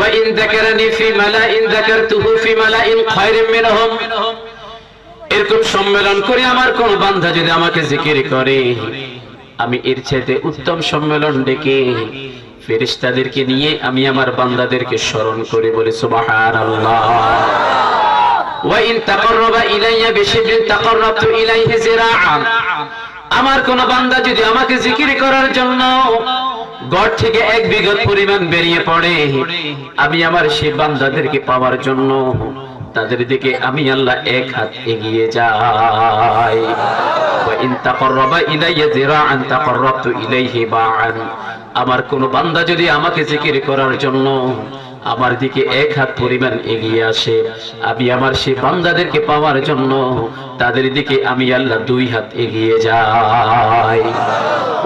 وإن ذكرني في ملأ ذكرته في ملأ خير منهم এরকম সম্মেলন করে আমার কোন বান্ধা যদি আমাকে জিকির করে আমি এর চাইতে উত্তম সম্মেলন ডেকে ফেরেশতাদেরকে নিয়ে আমি আমার বান্দাদেরকে স্মরণ করে বলি সুবহানাল্লাহ ওয়াইন তাকাররাবা ইলাইয়া বিশিবরিন তাকাররাবতু ইলাইহি জিরাআন আমার কোন বান্দা যদি আমাকে জিকির করার জন্য গড় থেকে এক বিঘত পরিমাণ বেরিয়ে পড়ে, আমি আমার সেই বান্দাদেরকে পাওয়ার জন্য তাদের দিকে আমি আল্লাহ এক হাত এগিয়ে যাই। আমার কোন বান্দা যদি আমাকে জিকির করার জন্য আমার দিকে এক হাত পরিমাণ এগিয়ে আসে। আমি আমার সেই বান্দাদেরকে পাওয়ার জন্য তাদের দিকে আমি আল্লাহ দুই হাত এগিয়ে যাই।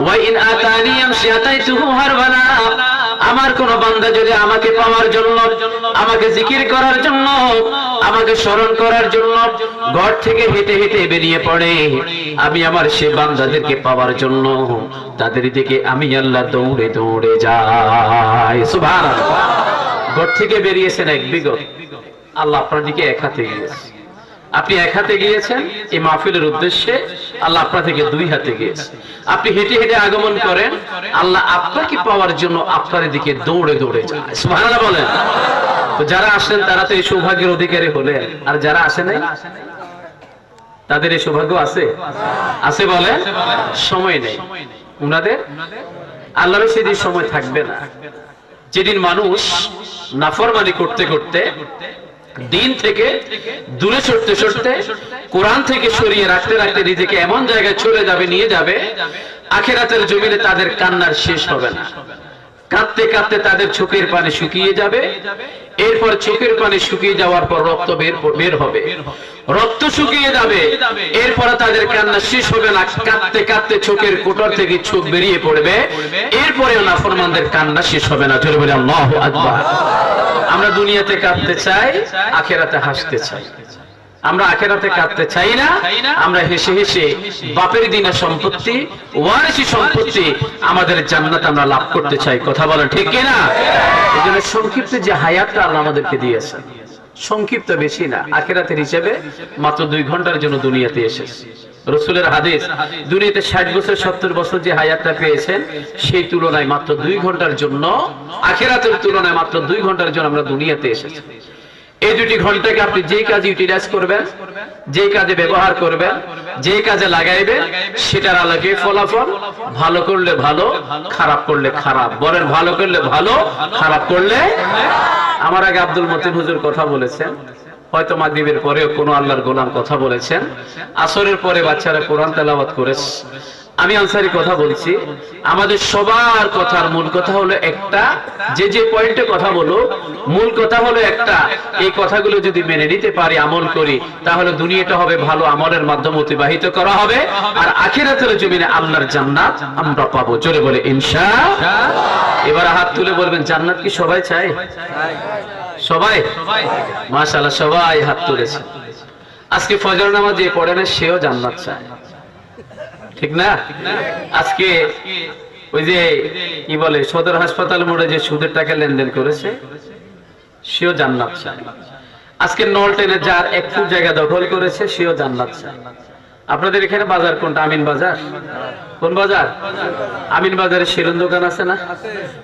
ওয়াইন আতানি আমশি আতাইতুহু হারবানা। আমার কোন বান্দা যদি আমাকে পাওয়ার জন্য, আমাকে জিকির করার জন্য, আমাকে স্মরণ করার জন্য ঘর থেকে হেঁটে হেঁটে বেরিয়ে পড়ে, আমি আমার সে বান্দাদেরকে পাওয়ার জন্য তাদের দিকে আমি আল্লাহ দৌড়ে দৌড়ে যাই। সুবহানাল্লাহ। ঘর থেকে বেরিয়েছেন এক বিগত। আল্লাহ আপনার দিকে এক হাতে গিয়েছে। আপনি এক হাতে গিয়েছেন এই মাহফিলের উদ্দেশ্যে আল্লাহ আপনার থেকে দুই হাতে গিয়েছে। আপনি হেঁটে হেঁটে আগমন করেন, আল্লাহ আপনাকে পাওয়ার জন্য আপনার দিকে দৌড়ে দৌড়ে যায়। বলেন। যারা আসেন, তারা তো এই সৌভাগ্যের অধিকারী হলেন। আর যারা আসে নাই, তাদের এই সৌভাগ্য আছে? আছে বলেন? সময় নেই। উনাদের? আল্লাহর সেদিন সময় থাকবে না। যেদিন মানুষ নাফরমানি করতে করতে দিন থেকে দূরে সরতে সরতে কোরআন থেকে সরিয়ে রাখতে রাখতে নিজেকে এমন জায়গায় চলে যাবে, নিয়ে যাবে, আখেরাতের জমিনে তাদের কান্নার শেষ হবে না। কাঁদতে কাঁদতে তাদের চোখের পানি শুকিয়ে যাবে। এরপর চোখের পানি শুকিয়ে যাওয়ার পর রক্ত বের বের হবে। রক্ত শুকিয়ে যাবে। এরপরে তাদের কান্না শেষ হবে না। কাঁদতে কাঁদতে চোখের কোটর থেকে চোখ বেরিয়ে পড়বে। এরপরেও নাফরমানদের কান্না শেষ হবে না। চলে বলে আমরা দুনিয়াতে কাঁদতে চাই, আখেরাতে হাসতে চাই। আমরা আখেরাতে কাঁদতে চাই না। আমরা হেসে হেসে বাপের দিনে সম্পত্তি ওয়ারিসি সম্পত্তি আমাদের জান্নাত আমরা লাভ করতে চাই। কথা বলেন ঠিক কিনা? এই জন্য সংক্ষিপ্ত যে হায়াতটা আল্লাহ আমাদেরকে দিয়েছে সংক্ষিপ্ত বেশি না, আখেরাতের হিসেবে মাত্র দুই ঘণ্টার জন্য দুনিয়াতে এসেছে। রসুলের হাদিস, দুনিয়াতে ষাট বছর, সত্তর বছর যে হায়াতটা পেয়েছেন, সেই তুলনায় মাত্র দুই ঘণ্টার জন্য, আখেরাতের তুলনায় মাত্র দুই ঘণ্টার জন্য আমরা দুনিয়াতে এসেছি। এই দুটি ঘন্টাকে আপনি যে কাজে ইউটিলাইজ করবেন, যে কাজে ব্যবহার করবেন, যে কাজে লাগাইবেন সেটার আলোকে ফলাফল ভালো করলে ভালো, খারাপ করলে খারাপ। বলেন ভালো করলে ভালো, খারাপ করলে আমার আগে আব্দুল মতিন হুজুর কথা বলেছেন। হয়তো মাগরিবের পরেও কোনো আল্লাহর গোলাম কথা বলেছেন। আসরের পরে বাচ্চারা কোরআন তেলাওয়াত করেছে। আমি আনসারি কথা বলছি। আমাদের সবার কথার মূল কথা হলো একটা। যে যে পয়েন্টে কথা বলো, মূল কথা হলো একটা। এই কথাগুলো যদি মেনে নিতে পারি, আমল করি, তাহলে দুনিয়াটা হবে ভালো আমলের মাধ্যমে অতিবাহিত করা হবে। আর আখিরাতের জমিনে আল্লাহর জান্নাত আমরা পাবো। জোরে বলে ইনশা এবার হাত তুলে বলবেন, জান্নাত কি সবাই চায়? সবাই? মাশাআল্লাহ, সবাই হাত তুলেছে। আজকে ফজর নামাজ যে পড়ে না, সেও জান্নাত চায়। ঠিক না? আজকে ওই যে কি বলে, সদর হাসপাতাল মোড়ে যে সুদের টাকা লেনদেন করেছে, সেও জান্নাত চায়। আজকে নলটেনে যার এক ফুট জায়গা দখল করেছে, সেও জান্নাত চায়। আপনাদের এখানে বাজার কোনটা? আমিন বাজার? কোন বাজার? আমিন বাজারে সেলুন দোকান আছে না?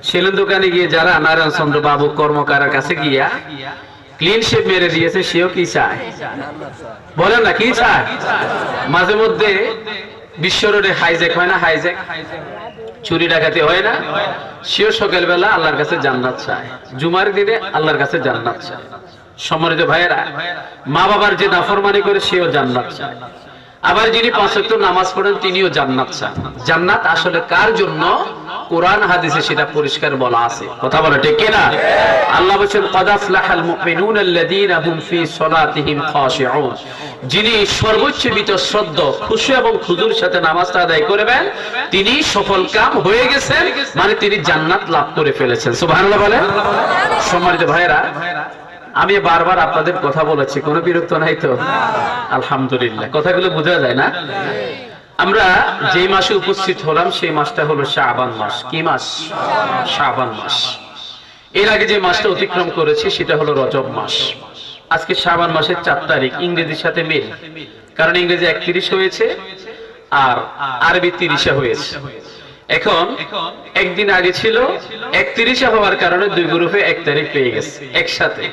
সেলুন দোকানে গিয়ে যারা নারায়ণ চন্দ্র বাবু কর্মকারের কাছে গিয়া ক্লিন শেপ মেরে দিয়েছে, সেও কি চায়? বলেন না, কি চায়? মাঝে মধ্যে বিশ্ব রোডে হাইজেক হয় না হাইজেক চুরি ডাকাতি হয় না। সেও সকালবেলা আল্লাহর কাছে জান্নাত চায়। জুমার দিনে আল্লাহর কাছে জান্নাত চায়। সম্মানিত ভাইয়েরা মা বাবার যে নাফরমানি করে সেও জান্নাত চায়। আবার যিনি পাঁচ নামাজ পড়েন, তিনিও জান্নাত চান। জান্নাত আসলে কার জন্য? কোরআন হাদিসে সেটা পরিষ্কার বলা আছে। কথা বলে ঠিক কিনা? আল্লাহ বলেন কদ আফলাহাল মুমিনুন আল্লাযীনা হুম ফি সালাতিহিম খাশিউন। যিনি সর্বোচ্চ বিতশ্রদ্ধ, খুশি এবং খুজুর সাথে নামাজটা আদায় করবেন, তিনি সফল কাম হয়ে গেছেন মানে তিনি জান্নাত লাভ করে ফেলেছেন। সুবহানাল্লাহ বলেন। সম্মানিত ভাইয়েরা, আমি বারবার আপনাদের কথা বলেছি, কোনো বিরক্ত নাই তো? আলহামদুলিল্লাহ। কথাগুলো বোঝা যায় না? আমরা যে মাসে উপস্থিত হলাম, সেই মাসটা হলো শাবান মাস। কি মাস? শাবান মাস। এর আগে যে মাসটা অতিক্রম করেছে, সেটা হলো রজব মাস। আজকে শ্রাবণ মাসের চার তারিখ, ইংরেজির সাথে মিল। কারণ ইংরেজি একত্রিশ হয়েছে আর আরবি তিরিশে হয়েছে। এখন একদিন আগে ছিল, একত্রিশে হওয়ার কারণে দুই গ্রুপে এক তারিখ পেয়ে গেছে, একসাথে।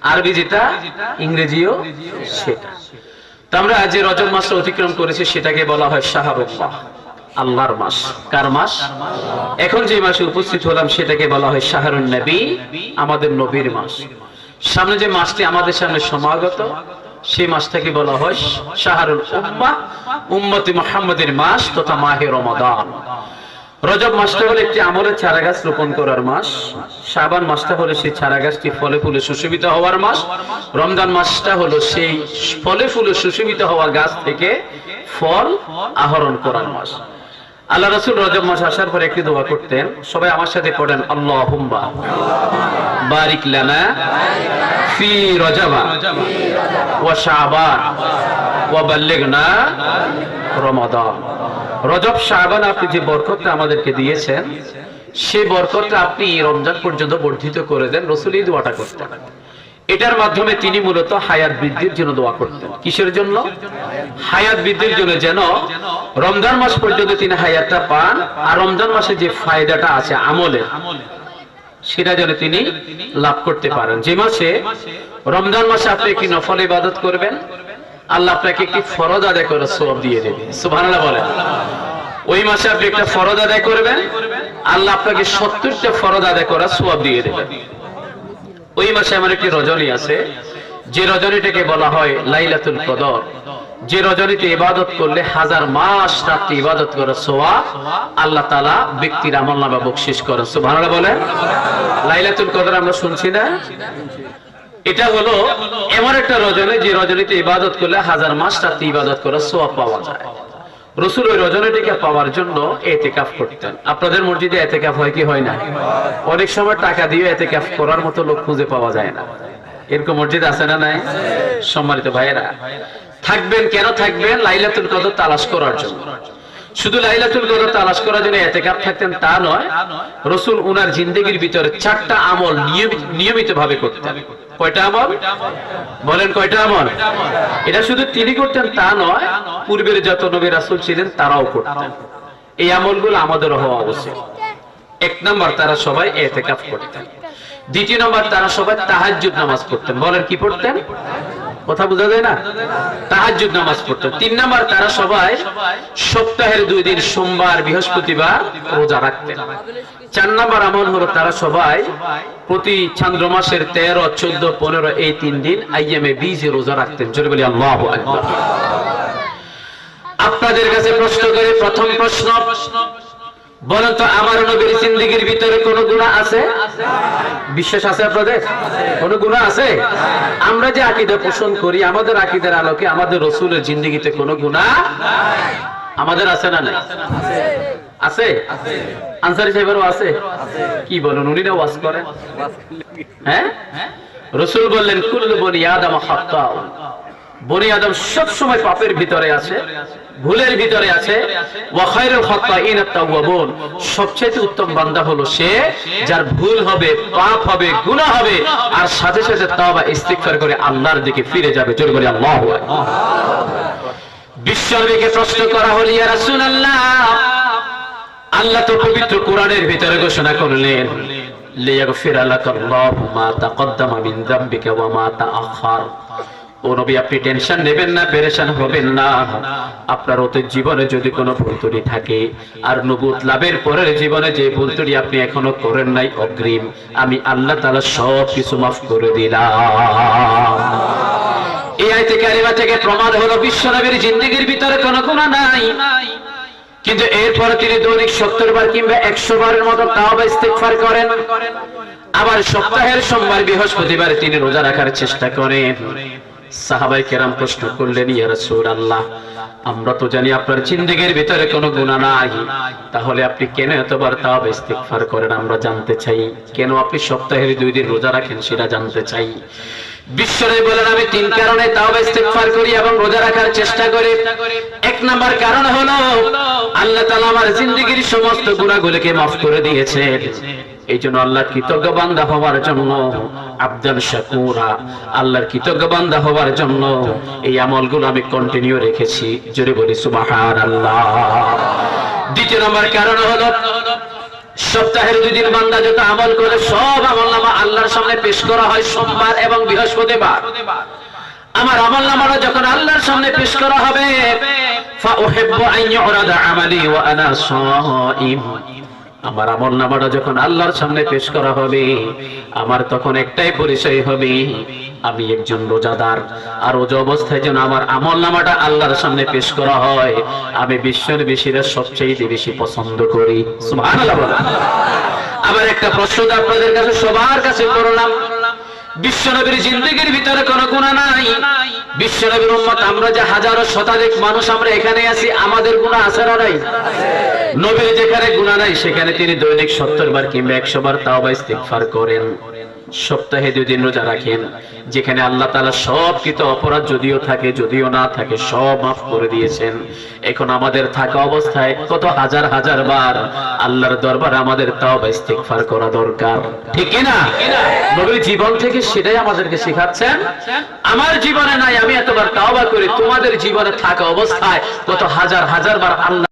আরবি যেটা, ইংরেজিও সেটা। আমরা যে রজব মাসটা অতিক্রম করেছি, সেটাকে বলা হয় শাহাবুল্লাহ। আল্লাহর মাস। কার মাস? এখন যে মাসে উপস্থিত হলাম, সেটাকে বলা হয় শাহরুন নবী, আমাদের নবীর মাস। সামনে যে মাসটি আমাদের সামনে সমাগত, সেই মাসটাকে বলা হয় শাহরুল উম্মা উম্মতি মোহাম্মদের মাস তথা মাহে রমাদান। রজব মাসটা হলো একটি আমলের চারা গাছ রোপণ করার মাস। শাবান মাসটা হলো সেই চারা গাছটি ফলে ফুলে সুশোভিত হওয়ার মাস। রমজান মাসটা হলো সেই ফলে ফুলে সুশোভিত হওয়া গাছ থেকে ফল আহরণ করার মাস। আল্লাহ রসুল রজব মাস আসার পর একটি দোয়া করতেন, সবাই আমার সাথে পড়েন আল্লাহ হুম্বা বারিক লানা ফি রজাবা ওয়া শাবান ওয়া বাল্লিগনা রমাদান। রজব শাবান আপনি যে বরকতটা আমাদেরকে দিয়েছেন, সে বরকতটা আপনি রমজান পর্যন্ত বর্ধিত করে দেন রসুল এই দোয়াটা করতেন। এটার মাধ্যমে তিনি মূলত হায়াত বৃদ্ধির জন্য দোয়া করতেন। কিসের জন্য? হায়াত বৃদ্ধির জন্য যেন রমজান মাস পর্যন্ত তিনি হায়াতটা পান আর রমজান মাসে যে ফায়দাটা আছে আমলে, সেটা যেন তিনি লাভ করতে পারেন। যে মাসে রমজান মাসে আপনি একটি নফল ইবাদত করবেন আল্লাহ আপনাকে একটি ফরজ আদায় করে সব দিয়ে দেবে। সুবহানাল্লাহ বলেন। ওই মাসে আপনি একটা ফরজ আদায় করবেন, আল্লাহ আপনাকে সত্তরটা ফরজ আদায় করা সব দিয়ে দেবেন ওই মাসে আমার একটি রজনী আছে। যে রজনীটাকে বলা হয় লাইলাতুল কদর। যে রজনীতে ইবাদত করলে হাজার মাস রাত্রি ইবাদত করে সোয়া আল্লাহ তালা ব্যক্তির আমল নামা বকশিস করেন। সুবহানাল্লাহ বলেন। লাইলাতুল কদর আমরা শুনছি না? এটা হলো এমন একটা রজনী যে রজনীতে ইবাদত করলে হাজার মাস রাত্রি ইবাদত করে সোয়া পাওয়া যায়। রসুল ওই রজনীটিকে পাওয়ার জন্য এতেকাফ করতেন। আপনাদের মসজিদে এতেকাফ হয় কি হয় না? অনেক সময় টাকা দিয়ে এতেকাফ করার মতো লোক খুঁজে পাওয়া যায় না। এরকম মসজিদ আছে না নাই? সম্মানিত ভাইয়েরা, থাকবেন কেন থাকবেন? লাইলাতুল কদর তালাশ করার জন্য। শুধু লাইলাতুল কদর তালাশ করার জন্য এতেকাফ থাকতেন তা নয়, রসুল উনার জিন্দগির ভিতরে চারটা আমল নিয়মিত ভাবে করতেন। কয়টা আমল? বলেন কয়টা আমল? এটা শুধু তিনি করতেন, তা নয়, পূর্বের যত নবী রাসূল ছিলেন, তারাও করতেন। এই আমলগুলো আমাদেরও হওয়া এক নম্বর, তারা সবাই এতেকাফ করতেন। দ্বিতীয় নম্বর, তারা সবাই তাহাজ্জুদ নামাজ পড়তেন। বলেন কি পড়তেন? কথা বোঝা যায় না? তাহাজ্জুদ নামাজ পড়তেন। তিন নম্বর, তারা সবাই সপ্তাহের দুই দিন সোমবার, বৃহস্পতিবার রোজা রাখতেন। চার নম্বর আমল হলো তারা সবাই প্রতি চন্দ্র মাসের তেরো, চোদ্দ, পনেরো এই তিন দিন আইএমএ বীজে রোজা রাখতেন। জোরে বলি আল্লাহ আপনাদের কাছে প্রশ্ন করে, প্রথম প্রশ্ন, বলেন তো আমার নবীর জিন্দিগির ভিতরে কোন গুণা আছে? বিশ্বাস আছে আপনাদের? কোন গুণা আছে? আমরা যে আকিদা পোষণ করি, আমাদের আকিদার আলোকে আমাদের রসুলের জিন্দিগিতে কোন গুণা আমাদের আছে না নাই? আছে? আনসারি সাহেবেরও আছে? কি বলেন উনি না ওয়াজ করেন হ্যাঁ? রসুল বললেন কুল্লু বনি আদম খাত্তা বনি আদম সব সময় পাপের ভিতরে আছে ভুলের ভিতরে আছে। ওয়া খায়রুল খাত্তাইন আত-তাওয়াবুন। সবচেয়ে উত্তম বান্দা হলো সে যার ভুল হবে পাপ হবে গুনাহ হবে আর সাথে সাথে তওবা ইস্তিগফার করে আল্লাহর দিকে ফিরে যাবে। জোরে বলি আল্লাহু আকবার। বিশ্বনবীকে প্রশ্ন করা হলো ইয়া রাসূলুল্লাহ আল্লাহ তো পবিত্র কোরআনের ভিতরে ঘোষণা করলেন আপনি টেনশন নেবেন না, পেরেশান হবেন না। আপনার জীবনে যদি কোনো ভুল ত্রুটি থাকে, আর নবুত লাভের পরের জীবনে যে ভুল ত্রুটি আপনি এখনও করেন নাই, অগ্রিম, আমি আল্লাহ তাআলা সব কিছু মাফ করে দিলাম। এই আয়তে কারিমা থেকে প্রমাদ হলো বিশ্বনবীর জিন্দেগির ভিতরে কোনো গুনাহ নাই। কিন্তু এরপরে তিনি দৈনিক সত্তর বার কিংবা একশো বারের মতো তাওবা ইস্তেগফার করেন। আবার সপ্তাহের সোমবার বৃহস্পতিবার তিনি রোজা রাখার চেষ্টা করেন। সাহাবাই কেরাম প্রশ্ন করলেন, ইয়া রাসূলুল্লাহ, আমরা তো জানি আপনার জিন্দেগির ভিতরে কোনো গুণা নাই। তাহলে আপনি কেন এতবার তাওবা ইস্তেগফার করেন? আমরা জানতে চাই। কেন আপনি সপ্তাহের দুই দিন রোজা রাখেন সেটা জানতে চাই? বিশ্বরে বলেন আমি তিন কারণে তাওবা ইস্তেগফার করি এবং রোজা রাখার চেষ্টা করি। এক নাম্বার কারণ হলো, আল্লাহ তাআলা আমার জিন্দেগির সমস্ত গুনাহগুলোকে মাফ করে দিয়েছেন। এই জন্য আল্লাহর কৃতজ্ঞ বান্দা হওয়ার জন্য, আব্দাল শাকুরা, আল্লাহর কৃতজ্ঞ বান্দা হওয়ার জন্য এই আমলগুলো আমি কন্টিনিউ রেখেছি। জোরে বলি সুবাহান আল্লাহ দ্বিতীয় নম্বর কারণ হলো সপ্তাহের দুই দিন বান্দা যত আমল করে সব আমল নামা আল্লাহর সামনে পেশ করা হয় সোমবার এবং বৃহস্পতিবার আমার আমল নামাটা যখন আল্লাহর সামনে পেশ করা হবে فأحب أن يعرض عملي وأنا صائم আমার আমল নামাটা যখন আল্লাহর সামনে পেশ করা হবে, আমার তখন একটাই পরিচয় হবে, আমি একজন রোজাদার। আর রোজা অবস্থায় যেন আমার আমল নামাটা আল্লাহর সামনে পেশ করা হয়, আমি বিশ্বের বেশিরা সবচেয়ে বেশি পছন্দ করি। আবার একটা প্রশ্ন আপনাদের কাছে সবার কাছে করলাম। বিশ্বনবীর জিন্দগির ভিতরে কোনো গুণা নাই। বিশ্বনবীর আমরা যে হাজারো শতাধিক মানুষ আমরা এখানে আছি, আমাদের গুণা আছে না নাই? নবীর যেখানে গুণা নাই, সেখানে তিনি দৈনিক সত্তর বার কিংবা একশো বার তাওবা ইস্তিগফার করেন। সপ্তাহে দুই দিন রোজা রাখেন, যেখানে আল্লাহ তাআলা সব কৃত অপরাধ যদিও থাকে, যদিও না থাকে, সব মাফ করে দিয়েছেন। এখন আমাদের থাকা অবস্থায় কত হাজার হাজার বার আল্লাহর দরবারে আমাদের তাওবা ইস্তিগফার করা দরকার। ঠিক না? নবীর জীবন থেকে সেটাই আমাদেরকে শেখাচ্ছেন, আমার জীবনে নাই, আমি এতবার তাওবা করি, তোমাদের জীবনে থাকা অবস্থায় কত হাজার হাজার বার আল্লাহ